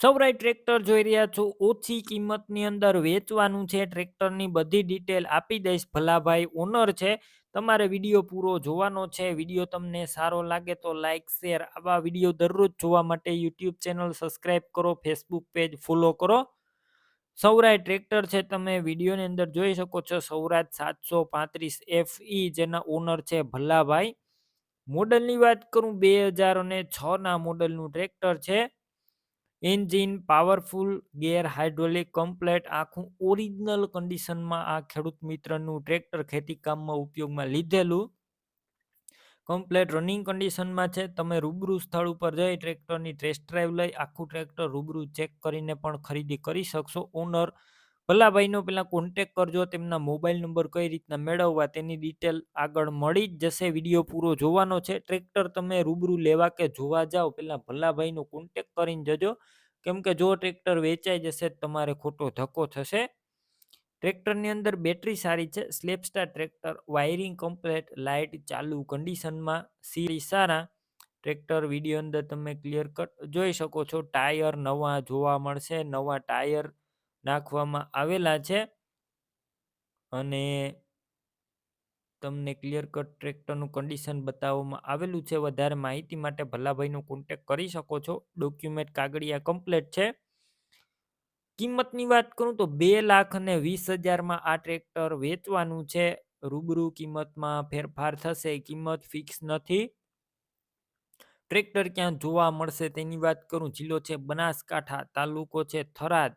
સૌરાય tractor જોઈ રહ્યા છો. ઓછી કિંમતની અંદર વેચવાનું છે. ટ્રેક્ટરની બધી ડિટેલ આપી દઈશ. ભલાભાઈ ઓનર છે. તમારે વીડિયો પૂરો જોવાનો છે. વીડિયો તમને સારો લાગે તો લાઇક શેર આવા વીડિયો દરરોજ જોવા માટે યુટ્યુબ ચેનલ સબસ્ક્રાઈબ કરો ફેસબુક પેજ ફોલો કરો. સૌરાય ટ્રેક્ટર છે. તમે વિડીયોની અંદર જોઈ શકો છો. સૌરાજ સાતસો પાંત્રીસ એફ ઈ જેના ઓનર છે ભલ્લાભાઈ મોડલની વાત કરું, બે હજાર અને છના મોડલનું ટ્રેક્ટર છે. Engine, powerful, gear hydraulic, complete, આખું ઓરિજિનલ કન્ડિશનમાં આ ખેડૂત મિત્રનું ટ્રેક્ટર ખેતી કામમાં ઉપયોગમાં લીધેલું. કમ્પ્લેટ રનિંગ કન્ડિશનમાં છે. તમે રૂબરૂ સ્થળ ઉપર જઈ ટ્રેક્ટરની ટેસ્ટ ડ્રાઈવ લઈ આખું ટ્રેક્ટર રૂબરૂ ચેક કરીને પણ ખરીદી કરી શકશો. ઓનર ભલાભાઈનો પહેલાં કોન્ટેક કરજો, તેમના મોબાઈલ નંબર કઈ રીતના મેળવવા, તેની ડિટેલ આગળ મળી જ જશે. વીડિયો પૂરો જોવાનો છે. ટ્રેક્ટર તમે રૂબરૂ લેવા કે જોવા જાઓ પહેલાં ભલાભાઈનો કોન્ટેક કરીને જજો. કેમ કે જો ટ્રેક્ટર વેચાઈ જશે તમારે ખોટો ધક્કો થશે. ટ્રેક્ટરની અંદર બેટરી સારી છે. સ્લેપસ્ટાર ટ્રેક્ટર વાયરિંગ કમ્પ્લેટ લાઇટ ચાલુ કન્ડિશનમાં સીરી સારા. ટ્રેક્ટર વીડિયો અંદર તમે ક્લિયર કટ જોઈ શકો છો. ટાયર નવા જોવા મળશે. નવા ટાયર નાખવામાં આવેલા છે. અને તમને ક્લિયર કટ ટ્રેક્ટરનું કન્ડિશન બતાવવામાં આવેલું છે. વધારે માહિતી માટે ભલાભાઈનો કોન્ટેક કરી શકો છો. ડોક્યુમેન્ટ કાગળિયા કમ્પ્લેટ છે. કિંમતની વાત કરું તો બે લાખ અને વીસ હજારમાં આ ટ્રેક્ટર વેચવાનું છે. રૂબરૂ કિંમતમાં ફેરફાર થશે. કિંમત ફિક્સ નથી. ટ્રેક્ટર ક્યાં જોવા મળશે તેની વાત કરું. જિલ્લો છે બનાસકાંઠા, તાલુકો છે થરાદ.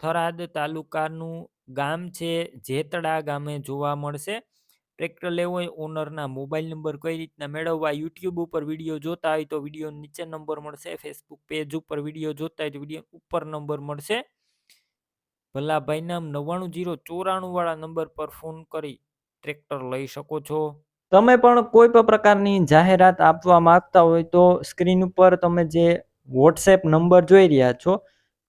થરાદ તાલુકાનું ગામ છે, જેતડા ગામે જોવા મળશે. ટ્રેક્ટર લેવો હોય ઓનરના મોબાઈલ નંબર કઈ રીતના મેળવવા યુટ્યુબ ઉપર વીડિયો જોતા હોય તો વીડિયો નીચે નંબર મળશે. ફેસબુક પેજ ઉપર વીડિયો જોતા હોય તો વીડિયો ઉપર નંબર મળશે. ભલાભાઈ નામ નવ્વાણું જીરો ચોરાણું વાળા નંબર પર ફોન કરી ટ્રેક્ટર લઈ શકો છો. તમે પણ કોઈ પણ પ્રકારની જાહેરાત આપવા માંગતા હોય તો સ્ક્રીન ઉપર તમે જે વોટ્સએપ નંબર જોઈ રહ્યા છો